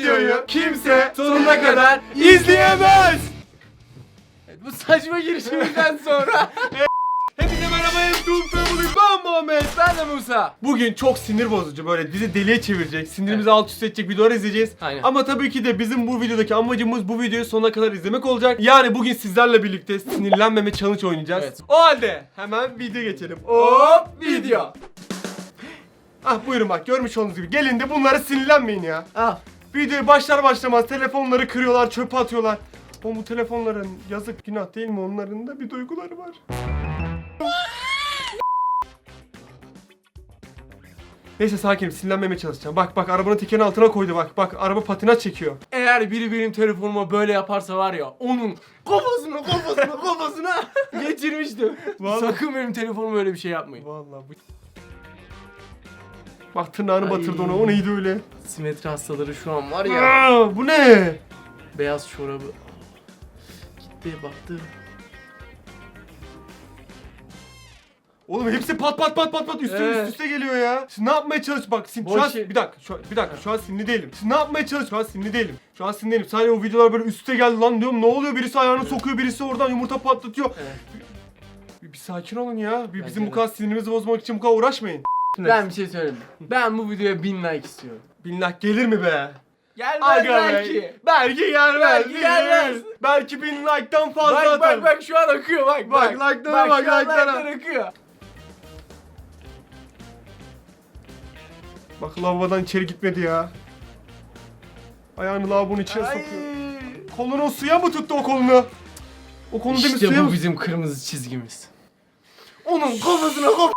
videoyu kimse sonuna kadar izleyemez. Bu saçma girişimizden sonra. Hepinize merhaba YouTube Family ben Muhammed. ben de Musa. Bugün çok sinir bozucu böyle bizi deliye çevirecek, sinirimizi alt üst edecek videolar izleyeceğiz. Aynen. Ama tabii ki de bizim bu videodaki amacımız bu videoyu sonuna kadar izlemek olacak. Yani bugün sizlerle birlikte sinirlenmeme challenge oynayacağız. Evet. O halde hemen video geçelim. Hop video. Ah buyurun bak görmüş olduğunuz gibi. Gelin de bunlara sinirlenmeyin ya. Al. Videoyu başlar başlamaz telefonları kırıyorlar, çöpe atıyorlar. O bu telefonların yazık günah değil mi? Onların da bir duyguları var. Neyse sakinim sinirlenmemeye çalışacağım. Bak bak arabanın tekerin altına koydu bak. Bak araba patinaj çekiyor. Eğer biri benim telefonuma böyle yaparsa var ya onun kafasına kafasına kafasına geçirmiştim. Vallahi. Sakın benim telefonuma öyle bir şey yapmayın. Vallahi bu... Bak tırnağını Ay. batırdı ona. O neydi öyle? Simetri hastaları şu an var ya. Aa, bu ne? Beyaz çorabı. Gitti baktı. Oğlum hepsi pat pat pat pat pat üstüne Evet. üst üste geliyor ya. Siz ne yapmaya çalış bak sin- şu an şey- bir dakika şu bir dakika şu an sinirli değilim. Siz ne yapmaya çalış şu an sinirli değilim. Şu an sinirli değilim. Sadece o videolar böyle üste geldi lan diyorum. Ne oluyor? Birisi ayağını sokuyor, birisi oradan yumurta patlatıyor. Evet. Bir, bir sakin olun ya. Bir, bizim bu de. kadar sinirimizi bozmak için bu kadar uğraşmayın. Ben bir şey söyleyeyim. Ben bu videoya 1000 like istiyorum. Bin like gelir mi be? Gelmez Aga belki. be. Belki gelmez. Belki gelmez. Belki bin like'tan fazla Bak atarım. bak bak şu an akıyor bak Bak, bak. like'lara bak, an like'lara. like'lar akıyor. Bak lavabodan içeri gitmedi ya. Ayağını lavabonun içine Ay. sokuyor. Kolunu suya mı tuttu o kolunu? O kolunu demin İşte suya bu mı? bizim kırmızı çizgimiz. Onun kafasına kaf...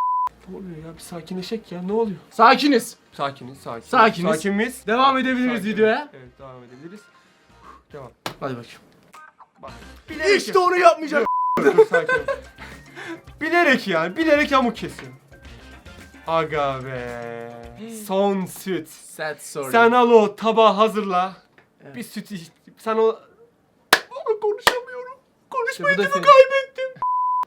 Ne oluyor ya? Bir sakinleşek ya. Ne oluyor? Sakiniz. Sakiniz, sakin. Sakiniz. Sakin miyiz? Devam edebiliriz Sakin. videoya. Evet, devam edebiliriz. Devam. Hadi bakayım. Bak. İşte onu yapmayacak. Dur, sakin. ol. bilerek yani, bilerek yamuk kesiyor. Aga be. Son süt. Sad story. Sen al o tabağı hazırla. Evet. Bir süt iç. Sen o... Konuşamıyorum. Konuşma İşte bu da yetimi senin. kaybettim.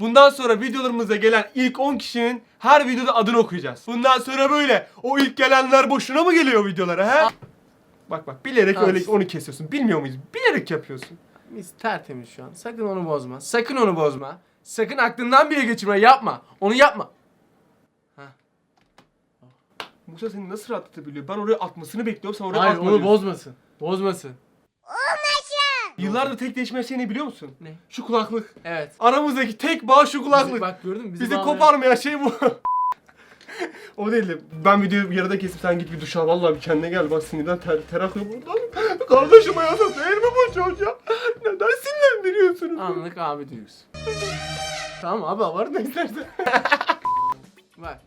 Bundan sonra videolarımıza gelen ilk 10 kişinin her videoda adını okuyacağız. Bundan sonra böyle. O ilk gelenler boşuna mı geliyor videolara he? Bak bak bilerek Al öyle işte. onu kesiyorsun. Bilmiyor muyuz? Bilerek yapıyorsun. Mis tertemiz şu an. Sakın onu bozma. Sakın onu bozma. Sakın aklından bile geçirme. Yapma. Onu yapma. Musa seni nasıl rahatlatabiliyor? Ben oraya atmasını bekliyorum. Sen oraya Hayır atma onu diyorsun. bozmasın. Bozmasın. Yıllardır tek değişmeyen şey ne biliyor musun? Ne? Şu kulaklık. Evet. Aramızdaki tek bağ şu kulaklık. Bizi, bak gördün mü? Bizi Bizi bağlayan- koparmayan şey bu. o değil de ben videoyu yarıda kesip sen git bir duş al vallahi bir kendine gel bak sinirden ter, ter akıyor buradan. Kardeşim hayatım değil mi bu çocuğa? Neden sinirlendiriyorsunuz? Anlık abi duygusu. tamam abi abartma istersen. bak.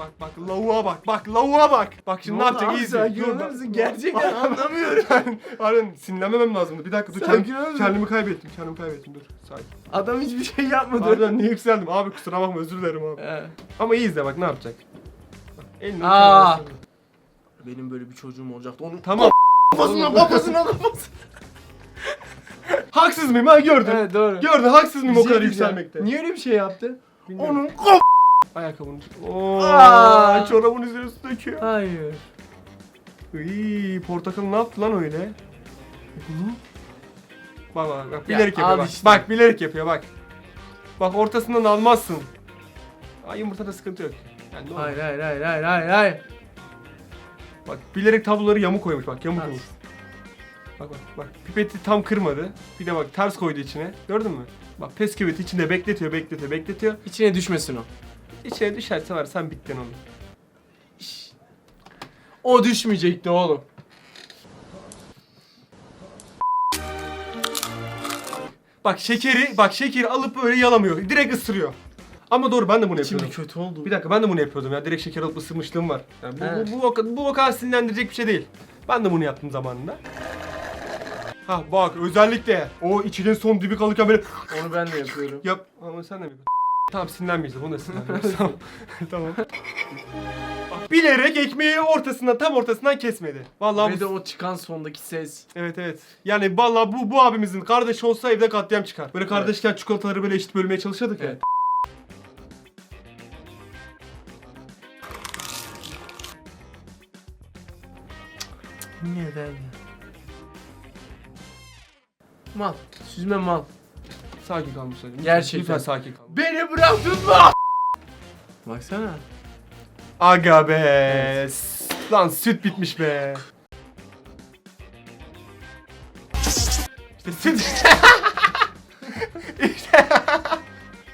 Bak bak lavuğa bak bak lavuğa bak. Bak şimdi ne, oldu yapacak abi, iyi izle. sakin Dur, olur bak. musun? Gerçekten anlamıyorum. Ben harbiden sinirlenmemem lazımdı. Bir dakika dur Sakin kendim- kendimi kaybettim kendimi kaybettim dur. Sakin. Adam hiçbir şey yapmadı. Harbiden niye yükseldim abi kusura bakma özür dilerim abi. He. Ama iyi izle bak ne yapacak. Bak, elini Aa. Benim böyle bir çocuğum olacaktı. Onun Tamam. kafasına kafasına kafasına. Haksız mıyım ha gördün. evet doğru. Gördün haksız mıyım Bir o kadar yükselmekte? Niye öyle bir şey yaptı? Bilmiyorum. Onun kaf... Ayakkabını Oo, Aa. çorabın üzerine su döküyor. Hayır. Iy, portakal ne yaptı lan öyle? Bak bak bak Ya, bilerek yapıyor al bak. işte. Bak bilerek yapıyor bak. Bak ortasından almazsın. Ay yumurtada sıkıntı yok. Yani ne olur. Hayır hayır hayır hayır hayır hayır. Bak bilerek tabloları yamuk koymuş bak yamuk koymuş. Bak bak bak pipeti tam kırmadı. Bir de bak ters koydu içine. Gördün mü? Bak pes küveti içinde bekletiyor bekletiyor bekletiyor. İçine düşmesin o. İçine düşerse var sen bittin onu. O düşmeyecekti oğlum. Bak şekeri, bak şekeri alıp böyle yalamıyor. Direkt ısırıyor. Ama doğru ben de bunu yapıyordum. Şimdi kötü oldu. Bir dakika ben de bunu yapıyordum ya. Direkt şeker alıp ısırmışlığım var. Yani bu, Evet. bu, bu, bu o kadar sinirlendirecek bir şey değil. Ben de bunu yaptım zamanında. Ha bak özellikle o içinin son dibi kalırken böyle Onu ben de yapıyorum. yap ama sen de mi yapıyorsun? Tamam sinirlenmeyeceğiz. Bunu da sinirlenmeyeceğiz. tamam. tamam. Bilerek ekmeği ortasından tam ortasından kesmedi. Vallahi Ve bu- de o çıkan sondaki ses. Evet evet. Yani vallahi bu bu abimizin kardeşi olsa evde katliam çıkar. Böyle kardeşken çikolataları böyle eşit bölmeye çalışıyorduk ya. Evet. Neden ya? Mal. Süzme mal. Sakin kal Musa. Lütfen- Gerçekten. Lütfen sakin kal. Beni bırak tutma. Baksana. Aga be. Lan süt bitmiş be. İşte süt. işte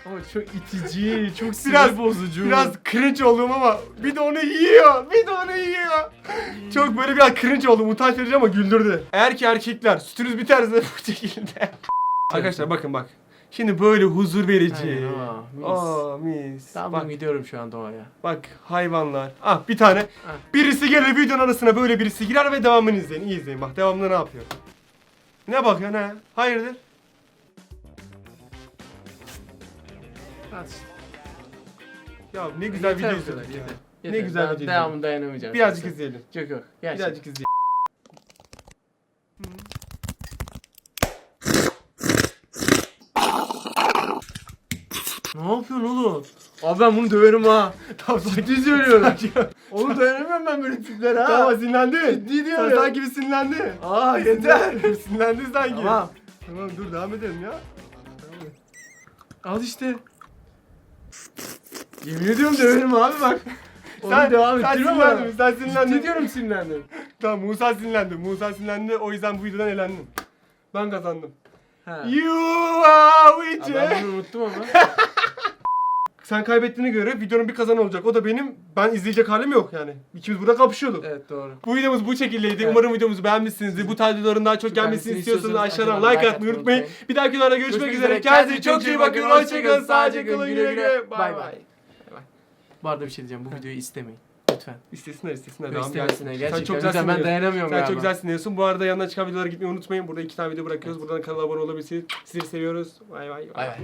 Ama çok itici, çok sinir Biraz- bozucu. biraz cringe oldum ama bir de onu yiyor. Bir de onu yiyor. Çok böyle biraz cringe oldum. Utanç verici ama güldürdü. Eğer ki erkekler sütünüz biterse bu şekilde. Arkadaşlar bakın bak. Şimdi böyle huzur verici. Aynen, aa, mis. Aa mis. Tamam Bak gidiyorum şu an doğaya. bak hayvanlar. Ah bir tane. Birisi gelir videonun arasına böyle birisi girer ve devamını izleyin. İyi izleyin bak devamında ne yapıyor. Ne bakıyor ne? Hayırdır? Hadi. Ya ne güzel Yeter video bu kadar, izledik ya. yeter. Ne Yeter, güzel daha video Devamını dayanamayacağım. Birazcık Yok izleyelim. yok. Gerçekten. Birazcık izleyelim. Ne yapıyorsun oğlum? Abi ben bunu döverim ha. Tamam Ciddi söylüyorum. Oğlum dayanamıyorum ben böyle tiplere ha. Tamam sinirlendi. Ciddi Sen diyorum. sanki bir sinirlendi. Aa yeter. sinirlendi sanki. Tamam. Tamam dur devam edelim ya. Al işte. Yemin ediyorum döverim abi bak. Oğlum Sen, devam sen ettirme sinirlendin. bana. Sen Ciddi sinirlendin. diyorum sinirlendim. Tamam Musa sinirlendi. Musa sinirlendi. O yüzden bu videodan elendin. Ben kazandım. Ha. You are with ben bunu unuttum ama. Sen kaybettiğine göre videonun bir kazanı olacak. O da benim. Ben izleyecek halim yok yani. İkimiz burada kapışıyorduk. evet doğru. Bu videomuz bu şekildeydi. Evet. Umarım videomuzu beğenmişsinizdir. Bu tarz videoların daha çok gelmesini istiyorsanız aşağıdan like atmayı unutmayın. Bir dahaki videoda görüşmek, üzere. Kendinize çok iyi bakın. Hoşçakalın. Sağlıcakla kalın. Güle güle. Bay. bay. Bu arada bir şey diyeceğim. Bu videoyu istemeyin. Lütfen. İstesinler istesinler. Devam gelsin. Gerçekten. Sen çok güzel ben dayanamıyorum Sen galiba. çok güzel sinirliyorsun. Bu arada yanına çıkan videolara gitmeyi unutmayın. Burada iki tane video bırakıyoruz. Buradan kanala abone olabilirsiniz. Sizleri seviyoruz. Bay bay. Bay bay.